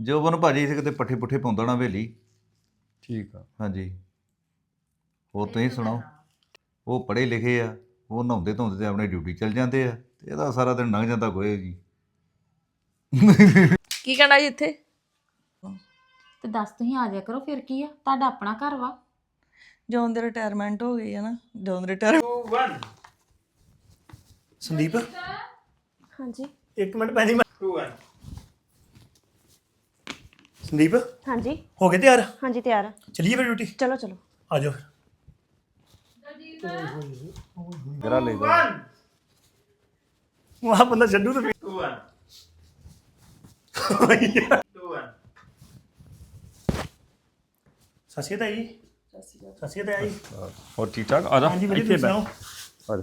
ਜੋਬਨ ਭਾਜੀ ਇੱਥੇ ਕਿਤੇ ਪੱਠੇ ਪੁੱਠੇ ਪਾਉਂਦਾ ਨਾ ਹਵੇਲੀ। ਠੀਕ ਆ। ਹਾਂਜੀ। ਹੋਰ ਤੁਸੀਂ ਸੁਣਾਓ? ਉਹ ਪੜ੍ਹੇ ਲਿਖੇ ਆ ਉਹ ਨਹਾਉਂਦੇ ਧੋਂਦੇ ਤੇ ਆਪਣੀ ਡਿਊਟੀ ਚਲ ਜਾਂਦੇ ਆ ਤੇ ਇਹਦਾ ਸਾਰਾ ਦਿਨ ਲੰਘ ਜਾਂਦਾ ਗੋਏ ਜੀ। ਕੀ ਕਹਿਣਾ ਜੀ ਇੱਥੇ? ਤੇ ਦੱਸ ਤੁਸੀਂ ਆ ਜਾਇਆ ਕਰੋ ਫਿਰ ਕੀ ਆ? ਤੁਹਾਡਾ ਆਪਣਾ ਘਰ ਵਾ। ਜਦੋਂ ਦੇ ਰਿਟਾਇਰਮੈਂਟ ਹੋ ਗਈ ਹੈ ਨਾ ਜਦੋਂ ਰਿਟਾਇਰ ਸੰਦੀਪ? ਹਾਂਜੀ। ਇੱਕ ਮਿੰਟ ਪੈਣੀ ਮੈਂ ਸੰਦੀਪ? ਹਾਂਜੀ। ਹੋ ਗਏ ਤਿਆਰ? ਹਾਂਜੀ ਤਿਆਰ। ਆ ਚਲੀਏ ਫਿਰ ਡਿਊਟੀ? ਚਲੋ ਚਲੋ। ਆ ਜਾਓ ਫਿਰ। ਜਰਾ ਲੈ ਜਾ। ਵਾਹ ਬੰਦਾ ਛੱਡੂ ਤੇ ਸਸੀਏ ਤਾਈ ਸਸੀਏ ਤਾਈ ਹੋਰ ਠੀਕ ਠਾਕ ਆ ਜਾ। ਹਾਂਜੀ ਵਧੀਆ ਤੁਸੀਂ ਸੁਣਾਓ? ਆ ਜਾ।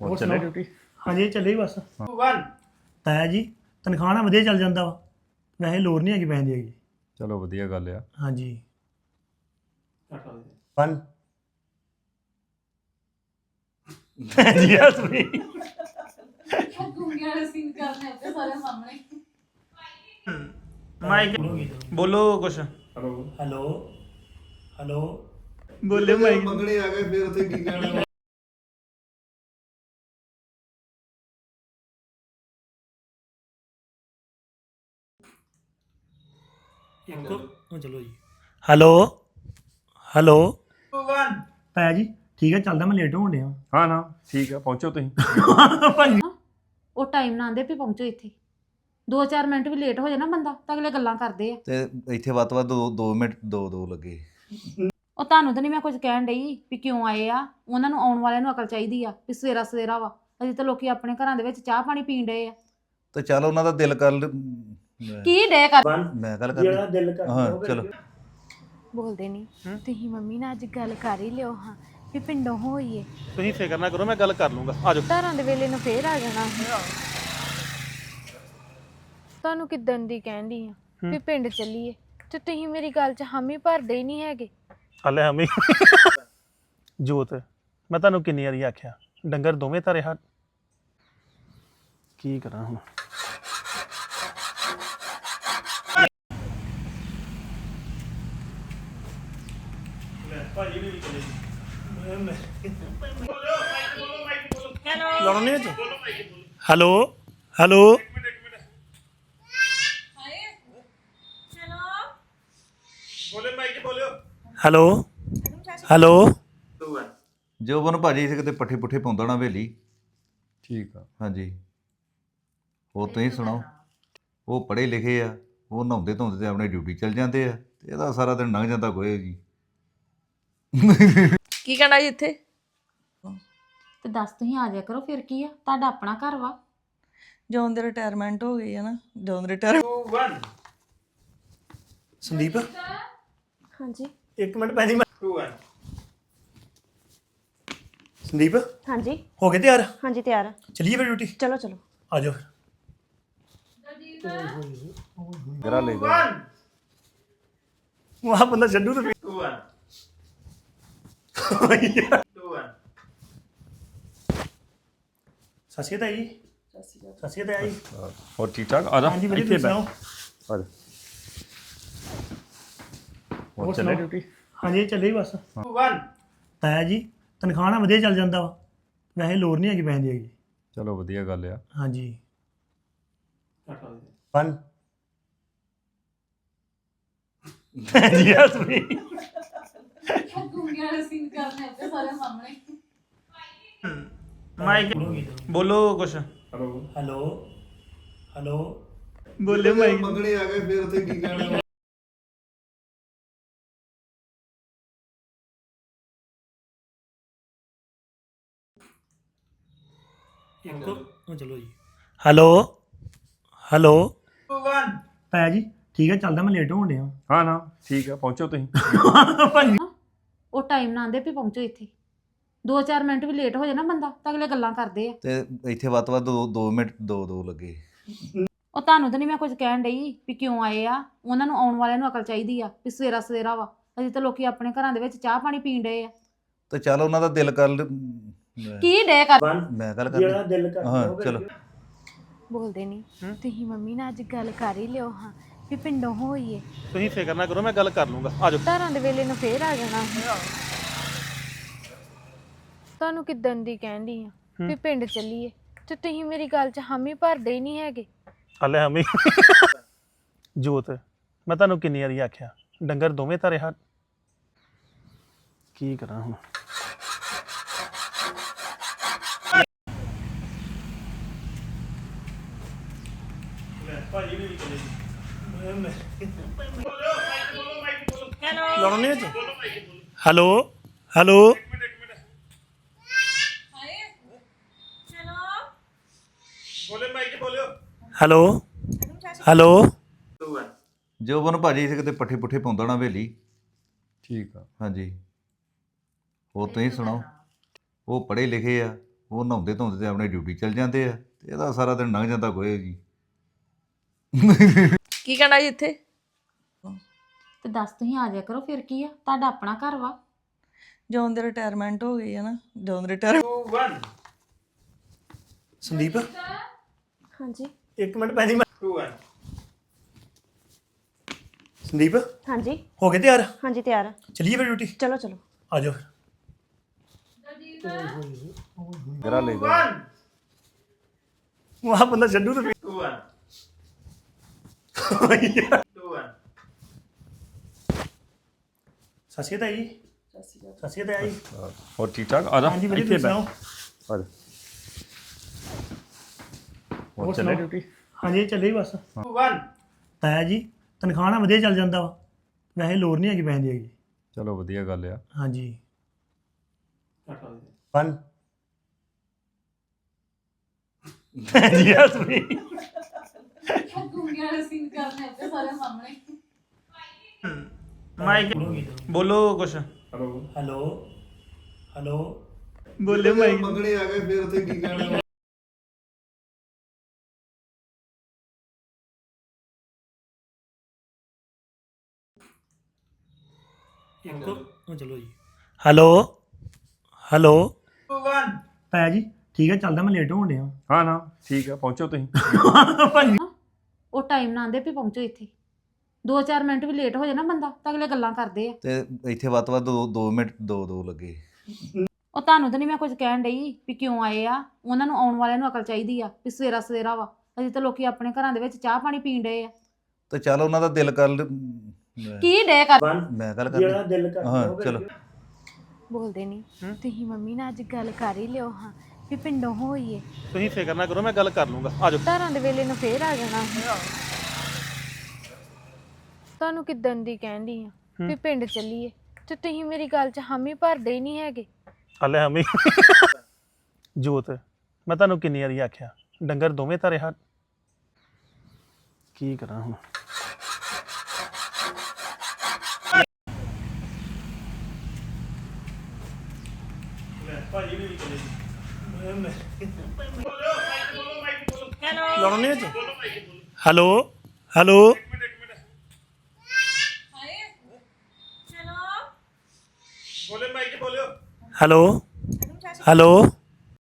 ਹੋਰ ਹੋਰ ਚੱਲੇ ਸੁਣਾਓ? ਡਿਊਟੀ? ਹਾਂਜੀ ਚੱਲੇ ਹੀ ਬਸ ਤਾਇਆ ਜੀ। ਤਨਖਾਹ ਨਾ ਵਧੀਆ ਚੱਲ ਜਾਂਦਾ ਵਾ। ਵੈਸੇ ਲੋੜ ਨਹੀਂ ਹੈਗੀ ਪੈਣ ਦੀ ਹੈਗੀ। ਚਲੋ ਵਧੀਆ ਗੱਲ ਆ। ਹਾਂਜੀ। 1 ਜੀ ਹੱਸ ਵੀ ਮਾਈਕ ਬੋਲੋ ਕੁਛ। ਹੈਲੋ। ਹੈਲੋ। ਬੋਲੇ ਮਾਈਕ ਮੰਗਣੇ ਆ ਗਏ ਫਿਰ ਉੱਥੇ ਕੀ ਕਹਿਣਾ? ਇੱਕ ਉਹ ਚਲੋ ਜੀ। Hello hello. ਤਾਇਆ ਜੀ ਠੀਕ ਹੈ ਚੱਲਦਾ ਮੈਂ ਲੇਟ ਹੋਣ ਡਿਆ। ਹਾਂ ਨਾ ਠੀਕ ਆ ਪਹੁੰਚੋ ਤੁਸੀਂ। ਭਾਜੀ ਉਹ ਟਾਈਮ ਨਾਲ ਆਂਦੇ ਵੀ ਪਹੁੰਚੋ ਇੱਥੇ। 2-4 ਮਿੰਟ ਵੀ ਲੇਟ ਹੋ ਨਾ ਬੰਦਾ ਤਾਂ ਅਗਲੇ ਗੱਲਾਂ ਕਰਦੇ ਆ। ਤੇ ਇੱਥੇ ਵੱਧ ਤੋਂ ਵੱਧ 2 ਮਿੰਟ 2 2 ਲੱਗੇ। ਉਹ ਤੁਹਾਨੂੰ ਤਾਂ ਨਹੀਂ ਮੈਂ ਕੁਝ ਕਹਿਣ ਡਈ ਵੀ ਕਿਉਂ ਆਏ ਆ? ਉਹਨਾਂ ਨੂੰ ਆਉਣ ਵਾਲਿਆਂ ਨੂੰ ਅਕਲ ਚਾਹੀਦੀ ਆ ਵੀ ਸਵੇਰਾ ਸਵੇਰਾ ਵਾ। ਅਜੇ ਤਾਂ ਲੋਕੀ ਆਪਣੇ ਘਰਾਂ ਦੇ ਵਿੱਚ ਚਾਹ ਪਾਣੀ ਪੀਣ ਡਏ ਆ। ਤੇ ਚੱਲ ਉਹਨਾਂ ਦਾ ਦਿਲ ਕਰ ਲ- ਕੀ ਡੇ ਕਰ ਮੈਂ ਗੱਲ ਜਿਹੜਾ ਕਰਨੀ ਦਿਲ ਕਰਦਾ ਹਾਂ ਉਹ ਚਲੋ। ਬੋਲਦੇ ਨਹੀਂ ਤੁਸੀਂ ਮੰਮੀ ਨਾਲ ਅੱਜ ਗੱਲ ਕਰ ਹੀ ਲਿਓ ਹਾਂ। ਵੀ ਪਿੰਡੋਂ ਹੋਈਏ। ਤੁਸੀਂ ਫਿਕਰ ਨਾ ਕਰੋ ਮੈਂ ਗੱਲ ਕਰ ਲੂੰਗਾ। ਆ ਜਾਓ। ਧਾਰਾਂ ਦੇ ਵੇਲੇ ਨੂੰ ਫੇਰ ਆ ਜਾਣਾ। ਤੁਹਾਨੂੰ ਕਿਦਨ ਦੀ ਕਹਿੰਦੀ ਆ ਵੀ ਪਿੰਡ ਚੱਲੀਏ। ਤੇ ਤੁਸੀਂ ਮੇਰੀ ਗੱਲ 'ਚ ਹਾਮੀ ਭਰਦੇ ਹੀ ਨਹੀਂ ਹੈਗੇ। ਹਲੇ ਹਮੀ ਜੋਤ ਮੈਂ ਤੁਹਾਨੂੰ ਕਿੰਨੀ ਵਾਰੀ ਆਖਿਆ ਡੰਗਰ ਦੋਵੇਂ ਧਰੇ ਹੱਥ। ਕੀ ਕਰਾਂ ਹੁਣ? ਲਾਉਣਾ ਨਹੀਂ ਵਿੱਚ hello hello. Hello hello. Joban ਭਾਜੀ ਇੱਥੇ ਕਿਤੇ ਪੱਠੇ ਪੁੱਠੇ ਪਾਉਂਦਾ ਨਾ ਹਵੇਲੀ। ਠੀਕ ਆ। ਹਾਂਜੀ। ਹੋਰ ਤੁਸੀਂ ਸੁਣਾਓ? ਉਹ ਪੜ੍ਹੇ ਲਿਖੇ ਆ ਉਹ ਨਹਾਉਂਦੇ ਧੋਂਦੇ ਤੇ ਆਪਣੀ ਡਿਊਟੀ ਚਲ ਜਾਂਦੇ ਆ ਤੇ ਇਹਦਾ ਸਾਰਾ ਦਿਨ ਲੰਘ ਜਾਂਦਾ ਗੋਏ ਜੀ। ਕੀ ਕਹਿਣਾ ਜੀ ਇੱਥੇ? ਤੇ ਦੱਸ ਤੁਸੀਂ ਆ ਜਾਇਆ ਕਰੋ ਫਿਰ ਕੀ ਆ? ਤੁਹਾਡਾ ਆਪਣਾ ਘਰ ਵਾ। ਜਦੋਂ ਦੇ ਰਿਟਾਇਰਮੈਂਟ ਹੋ ਗਈ ਹੈ ਨਾ। ਜਦੋਂ ਰਿਟਾਇਰ ਸੰਦੀਪ? ਹਾਂਜੀ। ਇੱਕ ਮਿੰਟ ਪੈਣੀ ਮੈਂ ਸੰਦੀਪ? ਹਾਂਜੀ। ਹੋ ਗਏ ਤਿਆਰ? ਹਾਂਜੀ ਤਿਆਰ ਆ। ਚਲੀਏ ਫਿਰ ਡਿਊਟੀ? ਚਲੋ ਚਲੋ। ਆ ਜਾਓ ਫਿਰ। ਜਰਾ ਲੈ ਜਾ ਵਾਹ ਬੰਦਾ ਛੱਡੂ ਤੇ ਸਸੀਏ ਤਾਈ ਸਸੀਏ ਤਾਈ ਹੋਰ ਠੀਕ ਠਾਕ? ਆ ਜਾ ਹਾਂਜੀ ਵਧੀਆ ਇੱਥੇ ਤੁਸੀਂ ਬੈ ਸੁਣਾਓ? ਆ ਜਾ। ਹੋਰ ਹੋਰ ਚੱਲੇ ਸੁਣਾਓ? ਡਿਊਟੀ? ਹਾਂਜੀ ਚੱਲੇ ਹੀ ਬਸ ਤਾਇਆ ਜੀ ਤਨਖਾਹ ਨਾ ਵਧੀਆ ਚੱਲ ਜਾਂਦਾ ਵਾ। ਵੈਸੇ ਲੋੜ ਨਹੀਂ ਹੈਗੀ ਪੈਣ ਦੀ ਹੈਗੀ। ਚਲੋ ਵਧੀਆ ਗੱਲ ਆ। ਹਾਂਜੀ। 1 ਜੀ ਹੱਸ ਵੀ ਮਾਈਕ ਬੋਲੋ ਕੁਛ। ਹੈਲੋ। ਹੈਲੋ। ਬੋਲੇ ਮਾਈਕ। ਮੰਗਣੇ ਆ ਗਏ ਫਿਰ ਉੱਥੇ ਕੀ ਕਹਿਣਾ? ਇੱਕ ਉਹ ਚਲੋ ਜੀ। ਹੈਲੋ। ਹੈਲੋ। ਠੀਕ ਹੈ ਚੱਲਦਾ ਮੈਂ ਲੇਟ ਹੋਣ ਡਿਆ। ਹਾਂ ਨਾ ਠੀਕ ਆ ਪਹੁੰਚੋ ਤੁਸੀਂ। ਭਾਜੀ ਉਹ ਟਾਈਮ ਨਾਲ ਆਂਦੇ ਵੀ ਪਹੁੰਚੋ ਇੱਥੇ। 2-4 ਮਿੰਟ ਵੀ ਲੇਟ ਹੋ ਨਾ ਬੰਦਾ ਤਾਂ ਅਗਲੇ ਗੱਲਾਂ ਕਰਦੇ ਆ। ਤੇ ਇੱਥੇ ਵੱਧ ਤੋਂ ਵੱਧ 2 ਮਿੰਟ 2 2 ਲੱਗੇ। ਉਹ ਤੁਹਾਨੂੰ ਤਾਂ ਨਹੀਂ ਮੈਂ ਕੁਝ ਕਹਿਣ ਡਈ ਵੀ ਕਿਉਂ ਆਏ ਆ? ਉਹਨਾਂ ਨੂੰ ਆਉਣ ਵਾਲਿਆਂ ਨੂੰ ਅਕਲ ਚਾਹੀਦੀ ਆ ਵੀ ਸਵੇਰਾ ਸਵੇਰਾ ਵਾ। ਅਜੇ ਤਾਂ ਲੋਕੀ ਆਪਣੇ ਘਰਾਂ ਦੇ ਵਿੱਚ ਚਾਹ ਪਾਣੀ ਪੀਣ ਡਏ ਆ। ਤੇ ਚੱਲ ਉਹਨਾਂ ਦਾ ਦਿਲ ਕਰ ਲ- ਕੀ ਡੇ ਕਰ? ਮੈਂ ਗੱਲ ਜਿਹੜਾ ਕਰਨੀ ਦਿਲ ਕਰਦਾ ਹਾਂ ਉਹ ਚਲੋ। ਬੋਲਦੇ ਨਹੀਂ ਤੁਸੀਂ ਮੰਮੀ ਨਾਲ ਅੱਜ ਗੱਲ ਕਰ ਹੀ ਲਿਓ ਹਾਂ। ਵੀ ਪਿੰਡੋਂ ਹੋਈਏ। ਤੁਸੀਂ ਫਿਕਰ ਨਾ ਕਰੋ ਮੈਂ ਗੱਲ ਕਰ ਲੂੰਗਾ। ਆ ਜਾਓ। ਧਾਰਾਂ ਦੇ ਵੇਲੇ ਨੂੰ ਫੇਰ ਆ ਜਾਣਾ। ਤੁਹਾਨੂੰ ਕਿਦਾਂ ਦੀ ਕਹਿੰਦੀ ਆ ਵੀ ਪਿੰਡ ਚੱਲੀਏ। ਤੇ ਤੁਸੀਂ ਮੇਰੀ ਗੱਲ 'ਚ ਹਾਮੀ ਭਰਦੇ ਹੀ ਨਹੀਂ ਹੈਗੇ। ਹਲੇ ਹਮੀ। ਜੋਤ ਮੈਂ ਤੁਹਾਨੂੰ ਕਿੰਨੀ ਵਾਰੀ ਆਖਿਆ ਡੰਗਰ ਦੋਵੇਂ ਤਾਰੇ ਹੱਥ। ਕੀ ਕਰਾਂ ਹੁਣ? ਲਾਉਣਾ ਨਹੀਂ ਅੱਜ? Hello? Hello? Hello? Hello? Joban ਭਾਜੀ ਇੱਥੇ ਕਿਤੇ ਪੱਠੇ ਪੁੱਠੇ ਪਾਉਂਦਾ ਨਾ ਹਵੇਲੀ? ਠੀਕ ਆ। ਹਾਂਜੀ। ਹੋਰ ਤੁਸੀਂ ਸੁਣਾਓ? ਉਹ ਪੜ੍ਹੇ ਲਿਖੇ ਆ ਉਹ ਨਹਾਉਂਦੇ ਧੋਂਦੇ ਤੇ ਆਪਣੇ ਡਿਊਟੀ ਚਲ ਜਾਂਦੇ ਆ ਤੇ ਇਹਦਾ ਸਾਰਾ ਦਿਨ ਲੰਘ ਜਾਂਦਾ ਕੋਈ ਜੀ। ਕੀ ਕਹਿਣਾ ਜੀ ਇੱਥੇ? ਤੇ ਦੱਸ ਤੁਸੀਂ ਆ ਜਾਇਆ ਕਰੋ ਫਿਰ ਕੀ ਆ? ਤੁਹਾਡਾ ਆਪਣਾ ਘਰ ਵਾ। ਜਦੋਂ ਦੇ ਰਿਟਾਇਰਮੈਂਟ ਹੋ ਗਈ ਹੈ ਨਾ। ਦੇ ਰਿਟਾਇਰ ਸੰਦੀਪ? ਹਾਂਜੀ। ਇੱਕ ਮਿੰਟ ਪੈਣੀ ਮੈਂ ਸੰਦੀਪ? ਹਾਂਜੀ। ਹੋ ਗਏ ਤਿਆਰ? ਹਾਂਜੀ ਤਿਆਰ ਆ। ਚਲੀਏ ਫਿਰ ਡਿਊਟੀ? ਚਲੋ ਚਲੋ। ਆ ਜਾਓ ਫਿਰ। ਜਰਾ ਲੈ ਜਾ ਵਾਹ ਬੰਦਾ ਛੱਡੂ ਤੇ 2 1 ਸਸੀ ਤਾਂ ਜੀ। ਸਸੀ ਤਾਂ ਜੀ। ਹੋਰ ਠੀਕ ਠਾਕ? ਆ ਜਾ ਹਾਂਜੀ ਵਧੀਆ ਇੱਥੇ ਤੁਸੀਂ ਬੈ ਸੁਣਾਓ? ਆ ਜਾ। ਹੋਰ ਹੋਰ ਚੱਲੇ ਸੁਣਾਓ? ਡਿਊਟੀ? ਹਾਂਜੀ ਚੱਲੇ ਹੀ ਬਸ। 1 ਤਾਇਆ ਜੀ ਤਨਖਾਹ ਨਾਲ ਵਧੀਆ ਚੱਲ ਜਾਂਦਾ ਵਾ। ਵੈਸੇ ਲੋੜ ਨਹੀਂ ਹੈਗੀ ਪੈਸੇ ਦੀ ਹੈਗੀ। ਚਲੋ ਵਧੀਆ ਗੱਲ ਆ। ਹਾਂਜੀ। 1 ਜੀ ਯਸ ਵੀ ਮਾਈਕ ਬੋਲੋ ਕੁਛ। ਹੈਲੋ। ਹੈਲੋ। ਬੋਲੇ ਮਾਈਕ ਮੰਗਣੇ ਆ ਗਏ ਫਿਰ ਉੱਥੇ ਕੀ ਕਹਿਣਾ? ਚਲੋ ਜੀ। ਹੈਲੋ। ਹੈਲੋ। 1 ਤਾਇਆ ਜੀ ਠੀਕ ਹੈ ਚੱਲਦਾ ਮੈਂ ਲੇਟ ਹੋਣ ਡਿਆ। ਹਾਂ ਨਾ ਠੀਕ ਆ ਪਹੁੰਚੋ ਤੁਸੀਂ। ਉਹ ਟਾਈਮ ਨਾਲ ਆਂਦੇ ਵੀ ਪਹੁੰਚੋ ਇੱਥੇ। 2-4 ਮਿੰਟ ਵੀ ਲੇਟ ਹੋ ਨਾ ਬੰਦਾ ਤਾਂ ਅਗਲੇ ਗੱਲਾਂ ਕਰਦੇ ਆ। ਤੇ ਇੱਥੇ ਵੱਧ ਤੋਂ ਵੱਧ 2 ਮਿੰਟ 2 2 ਲੱਗੇ। ਉਹ ਤੁਹਾਨੂੰ ਤਾਂ ਨਹੀਂ ਮੈਂ ਕੁਝ ਕਹਿਣ ਡਈ ਵੀ ਕਿਉਂ ਆਏ ਆ? ਉਹਨਾਂ ਨੂੰ ਆਉਣ ਵਾਲਿਆਂ ਨੂੰ ਅਕਲ ਚਾਹੀਦੀ ਆ ਵੀ ਸਵੇਰਾ ਸਵੇਰਾ ਵਾ। ਅਜੇ ਤਾਂ ਲੋਕੀ ਆਪਣੇ ਘਰਾਂ ਦੇ ਵਿੱਚ ਚਾਹ ਪਾਣੀ ਪੀਣ ਡਏ ਆ। ਤੇ ਚੱਲ ਉਹਨਾਂ ਦਾ ਦਿਲ ਕਰ ਲ- ਮੈਂ- ਕੀ ਡੇ ਕਰ 1 ਮੈਂ ਗੱਲ ਜਿਹੜਾ ਕਰਨੀ ਦਿਲ ਕਰਦਾ ਹਾਂ ਉਹ ਚਲੋ। ਬੋਲਦੇ ਨਹੀਂ ਤੁਸੀਂ ਮੰਮੀ ਨਾਲ ਅੱਜ ਗੱਲ ਕਰ ਹੀ ਲਿਓ ਹਾਂ। ਵੀ ਪਿੰਡੋਂ ਹੋਈਏ। ਤੁਸੀਂ ਫਿਕਰ ਨਾ ਕਰੋ ਮੈਂ ਗੱਲ ਕਰ ਲੂੰਗਾ। ਆ ਜਾਓ। ਧਾਰਾਂ ਦੇ ਵੇਲੇ ਨੂੰ ਫੇਰ ਆ ਜਾਣਾ। ਤੁਹਾਨੂੰ ਕਿਦਾਂ ਦੀ ਕਹਿੰਦੀ ਆ ਵੀ ਪਿੰਡ ਚੱਲੀਏ। ਤੇ ਤੁਸੀਂ ਮੇਰੀ ਗੱਲ 'ਚ ਹਾਮੀ ਭਰਦੇ ਹੀ ਨਹੀਂ ਹੈਗੇ। ਹਲੇ ਹਮੀ। ਜੋਤ ਮੈਂ ਤੁਹਾਨੂੰ ਕਿੰਨੀ ਵਾਰੀ ਆਖਿਆ ਡੰਗਰ ਦੋਵੇਂ ਤਾਰੇ ਹੱਥ ਕੀ ਕਰਾਂ ਹੁਣ? ਲਾਉਣਾ ਨਹੀਂ ਅੱਜ? ਹੈਲੋ? ਹੈਲੋ? ਹੈਲੋ? ਹੈਲੋ?